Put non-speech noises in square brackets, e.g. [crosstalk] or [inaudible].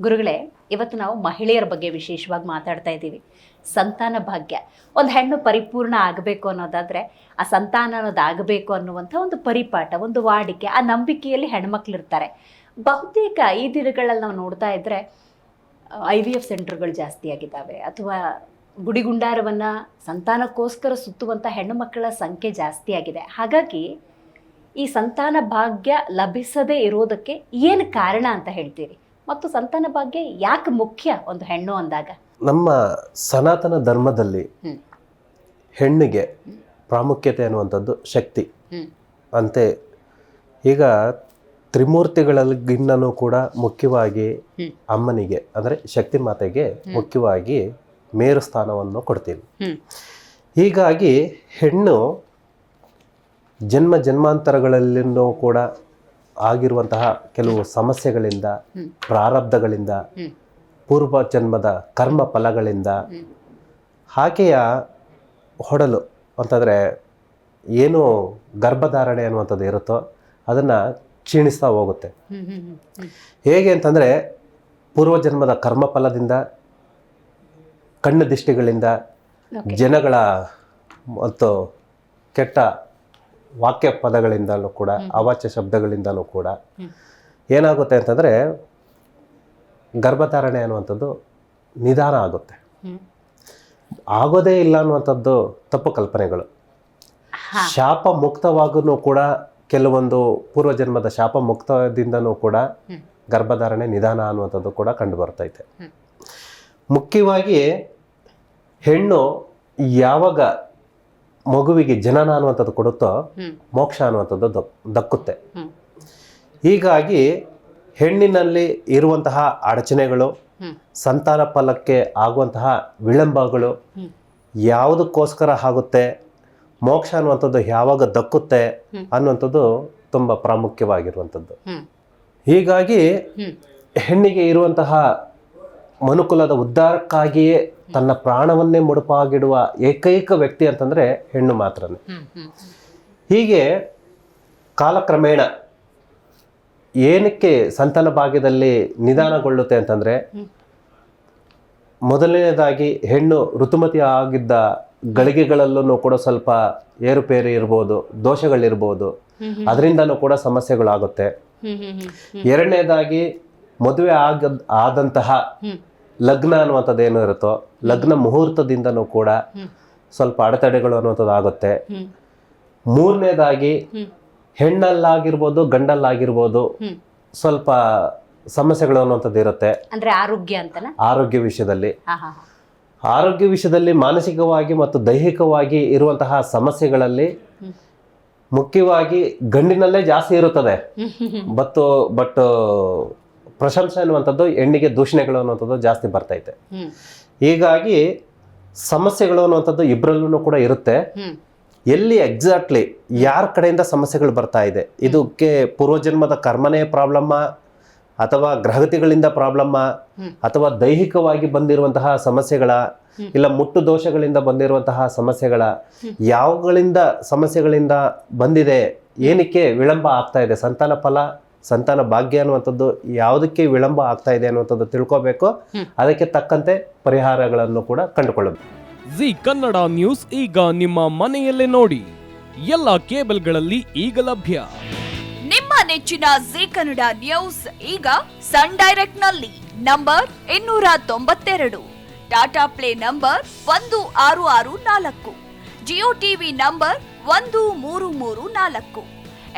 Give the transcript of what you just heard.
ಗುರುಗಳೇ, ಇವತ್ತು ನಾವು ಮಹಿಳೆಯರ ಬಗ್ಗೆ ವಿಶೇಷವಾಗಿ ಮಾತಾಡ್ತಾ ಇದ್ದೀವಿ. ಸಂತಾನ ಭಾಗ್ಯ. ಒಂದು ಹೆಣ್ಣು ಪರಿಪೂರ್ಣ ಆಗಬೇಕು ಅನ್ನೋದಾದರೆ, ಆ ಸಂತಾನ ಅನ್ನೋದು ಆಗಬೇಕು ಅನ್ನುವಂಥ ಒಂದು ಪರಿಪಾಠ, ಒಂದು ವಾಡಿಕೆ, ಆ ನಂಬಿಕೆಯಲ್ಲಿ ಹೆಣ್ಮಕ್ಳು ಇರ್ತಾರೆ ಬಹುತೇಕ ಈ ದಿನಗಳಲ್ಲಿ ನಾವು ನೋಡ್ತಾ ಇದ್ದರೆ ಐ ವಿ ಎಫ್ ಸೆಂಟರ್ಗಳು ಜಾಸ್ತಿ ಆಗಿದ್ದಾವೆ. ಅಥವಾ ಗುಡಿಗುಂಡಾರವನ್ನು ಸಂತಾನಕ್ಕೋಸ್ಕರ ಸುತ್ತುವಂಥ ಹೆಣ್ಣು ಮಕ್ಕಳ ಸಂಖ್ಯೆ ಜಾಸ್ತಿ ಆಗಿದೆ. ಹಾಗಾಗಿ ಈ ಸಂತಾನ ಭಾಗ್ಯ ಲಭಿಸದೇ ಇರೋದಕ್ಕೆ ಏನು ಕಾರಣ ಅಂತ ಹೇಳ್ತೀರಿ? ಮತ್ತು ಸಂತಾನ ಭಾಗ್ಯ ಯಾಕೆ ಮುಖ್ಯ ಒಂದು ಹೆಣ್ಣು ಅಂದಾಗ? ನಮ್ಮ ಸನಾತನ ಧರ್ಮದಲ್ಲಿ ಹೆಣ್ಣಿಗೆ ಪ್ರಾಮುಖ್ಯತೆ ಅನ್ನುವಂಥದ್ದು ಶಕ್ತಿ. ಅಂತೆ ಈಗ ತ್ರಿಮೂರ್ತಿಗಳಿಗಿನ್ನೂ ಕೂಡ ಮುಖ್ಯವಾಗಿ ಅಮ್ಮನಿಗೆ ಅಂದರೆ ಶಕ್ತಿ ಮಾತೆಗೆ ಮುಖ್ಯವಾಗಿ ಮೇರು ಸ್ಥಾನವನ್ನು ಕೊಡ್ತೀವಿ. ಹೀಗಾಗಿ ಹೆಣ್ಣು ಜನ್ಮ ಜನ್ಮಾಂತರಗಳಲ್ಲಿನೂ ಕೂಡ ಆಗಿರುವಂತಹ ಕೆಲವು ಸಮಸ್ಯೆಗಳಿಂದ. ಪ್ರಾರಬ್ಧಗಳಿಂದ ಪೂರ್ವ ಜನ್ಮದ ಕರ್ಮ ಫಲಗಳಿಂದ. ಆಕೆಯ ಹೊಡಲು ಅಂತಂದರೆ ಏನು ಗರ್ಭಧಾರಣೆ ಅನ್ನುವಂಥದ್ದು ಇರುತ್ತೋ ಅದನ್ನು ಕ್ಷೀಣಿಸ್ತಾ ಹೋಗುತ್ತೆ ಹೇಗೆ ಅಂತಂದರೆ ಪೂರ್ವಜನ್ಮದ ಕರ್ಮಫಲದಿಂದ ಕಣ್ಣು ದೃಷ್ಟಿಗಳಿಂದ ಜನಗಳ ಮತ್ತು ಕೆಟ್ಟ ವಾಕ್ಯ ಪದಗಳಿಂದಲೂ ಕೂಡ ಅವಾಚ್ಯ ಶಬ್ದಗಳಿಂದಲೂ ಕೂಡ ಏನಾಗುತ್ತೆ ಅಂತಂದರೆ ಗರ್ಭಧಾರಣೆ ಅನ್ನುವಂಥದ್ದು ನಿಧಾನ ಆಗುತ್ತೆ. ಆಗೋದೇ ಇಲ್ಲ ಅನ್ನುವಂಥದ್ದು ತಪ್ಪು ಕಲ್ಪನೆಗಳು. ಶಾಪ ಮುಕ್ತವಾಗೂ ಕೂಡ ಕೆಲವೊಂದು ಪೂರ್ವಜನ್ಮದ ಶಾಪ ಮುಕ್ತದಿಂದನೂ ಕೂಡ ಗರ್ಭಧಾರಣೆ ನಿಧಾನ ಅನ್ನುವಂಥದ್ದು ಕೂಡ ಕಂಡು ಬರ್ತೈತೆ ಮುಖ್ಯವಾಗಿ ಹೆಣ್ಣು ಯಾವಾಗ ಮಗುವಿಗೆ ಜನನ ಅನ್ನುವಂಥದ್ದು ಕೊಡುತ್ತೋ ಮೋಕ್ಷ ಅನ್ನುವಂಥದ್ದು ದಕ್- ದಕ್ಕುತ್ತೆ. ಹೀಗಾಗಿ ಹೆಣ್ಣಿನಲ್ಲಿ ಇರುವಂತಹ ಅಡಚಣೆಗಳು. ಸಂತಾನ ಫಲಕ್ಕೆ ಆಗುವಂತಹ ವಿಳಂಬಗಳು ಯಾವುದಕ್ಕೋಸ್ಕರ ಆಗುತ್ತೆ ಮೋಕ್ಷ ಅನ್ನುವಂಥದ್ದು ಯಾವಾಗ ದಕ್ಕುತ್ತೆ. ಅನ್ನುವಂಥದ್ದು ತುಂಬ ಪ್ರಾಮುಖ್ಯವಾಗಿರುವಂಥದ್ದು. ಹೀಗಾಗಿ ಹೆಣ್ಣಿಗೆ ಇರುವಂತಹ ಮನುಕುಲದ ಉದ್ಧಾರಕ್ಕಾಗಿಯೇ ತನ್ನ ಪ್ರಾಣವನ್ನೇ ಮುಡುಪಾಗಿಡುವ ಏಕೈಕ ವ್ಯಕ್ತಿ ಅಂತಂದರೆ ಹೆಣ್ಣು ಮಾತ್ರನೇ ಹೀಗೆ ಕಾಲಕ್ರಮೇಣ ಏನಕ್ಕೆ ಸಂತನ ಭಾಗ್ಯದಲ್ಲಿ ನಿಧಾನಗೊಳ್ಳುತ್ತೆ ಅಂತಂದರೆ. ಮೊದಲನೇದಾಗಿ ಹೆಣ್ಣು ಋತುಮತಿ ಆಗಿದ್ದ ಗಳಿಗೆಗಳಲ್ಲೂ ಕೂಡ ಸ್ವಲ್ಪ ಏರುಪೇರು ಇರ್ಬೋದು ದೋಷಗಳಿರ್ಬೋದು. ಅದರಿಂದನೂ ಕೂಡ ಸಮಸ್ಯೆಗಳಾಗುತ್ತೆ ಎರಡನೇದಾಗಿ ಮದುವೆ ಆಗ ಆದಂತಹ. ಲಗ್ನ ಅನ್ನುವಂಥದ್ದು ಏನು ಇರುತ್ತೋ ಲಗ್ನ ಮುಹೂರ್ತದಿಂದನೂ ಕೂಡ ಸ್ವಲ್ಪ ಅಡೆತಡೆಗಳು ಅನ್ನುವಂಥದ್ದು ಆಗುತ್ತೆ ಮೂರನೇದಾಗಿ. ಹೆಣ್ಣಲ್ಲಾಗಿರ್ಬೋದು ಗಂಡಲ್ಲಾಗಿರ್ಬೋದು ಸ್ವಲ್ಪ ಸಮಸ್ಯೆಗಳು ಅನ್ನುವಂಥದ್ದು ಇರುತ್ತೆ ಅಂದ್ರೆ ಆರೋಗ್ಯ ಅಂತನಾ ಆರೋಗ್ಯ ವಿಷಯದಲ್ಲಿ. ಆರೋಗ್ಯ ವಿಷಯದಲ್ಲಿ ಮಾನಸಿಕವಾಗಿ ಮತ್ತು ದೈಹಿಕವಾಗಿ ಇರುವಂತಹ ಸಮಸ್ಯೆಗಳಲ್ಲಿ ಮುಖ್ಯವಾಗಿ ಗಂಡಿನಲ್ಲೇ ಜಾಸ್ತಿ ಇರುತ್ತದೆ [laughs] ಬಟ್. ಬಟ್ ಪ್ರಶಂಸೆ ಅನ್ನುವಂಥದ್ದು ಹೆಣ್ಣಿಗೆ ದೂಷಣೆಗಳು ಅನ್ನುವಂಥದ್ದು ಜಾಸ್ತಿ ಬರ್ತೈತೆ ಹೀಗಾಗಿ ಸಮಸ್ಯೆಗಳು ಅನ್ನುವಂಥದ್ದು ಇಬ್ಬರಲ್ಲೂ ಕೂಡ ಇರುತ್ತೆ. ಎಲ್ಲಿ ಎಕ್ಸಾಕ್ಟ್ಲಿ ಯಾರ ಕಡೆಯಿಂದ ಸಮಸ್ಯೆಗಳು ಬರ್ತಾ ಇದೆ? ಇದಕ್ಕೆ ಪೂರ್ವಜನ್ಮದ ಕರ್ಮನೇ ಪ್ರಾಬ್ಲಮ್ಮ ಅಥವಾ ಗ್ರಹತಿಗಳಿಂದ ಪ್ರಾಬ್ಲಮ್ಮ ಅಥವಾ ದೈಹಿಕವಾಗಿ ಬಂದಿರುವಂತಹ ಸಮಸ್ಯೆಗಳ. ಇಲ್ಲ ಮುಟ್ಟು ದೋಷಗಳಿಂದ ಬಂದಿರುವಂತಹ ಸಮಸ್ಯೆಗಳ ಯಾವುಗಳಿಂದ ಸಮಸ್ಯೆಗಳಿಂದ ಬಂದಿದೆ ಏನಕ್ಕೆ ವಿಳಂಬ ಆಗ್ತಾ ಇದೆ? ಸಂತಾನ ಫಲ ಸಂತಾನ ಭಾಗ್ಯ ಅನ್ನುವಂಥದ್ದು ಯಾವುದಕ್ಕೆ ವಿಳಂಬ ಆಗ್ತಾ ಇದೆ ಅನ್ನುವಂಥದ್ದು ತಿಳ್ಕೋಬೇಕು. ಅದಕ್ಕೆ ತಕ್ಕಂತೆ ಪರಿಹಾರಗಳನ್ನು ಕೂಡ ಕಂಡುಕೊಳ್ಳಬೇಕು. ಜಿ ಕನ್ನಡ ನ್ಯೂಸ್ ಈಗ ನಿಮ್ಮ ಮನೆಯಲ್ಲೇ ನೋಡಿ. ಎಲ್ಲ ಕೇಬಲ್ಗಳಲ್ಲಿ ಈಗ ಲಭ್ಯ. ನಿಮ್ಮ ನೆಚ್ಚಿನ ಜಿ ಕನ್ನಡ ನ್ಯೂಸ್ ಈಗ ಸನ್ ಡೈರೆಕ್ಟ್ನಲ್ಲಿ ನಂಬರ್ ಇನ್ನೂರ ತೊಂಬತ್ತೆರಡು. ಟಾಟಾ ಪ್ಲೇ ನಂಬರ್ ಒಂದು ಆರು ಆರು ನಾಲ್ಕು. ಜಿಯೋ ಟಿವಿ ನಂಬರ್ ಒಂದು ಮೂರು ಮೂರು ನಾಲ್ಕು.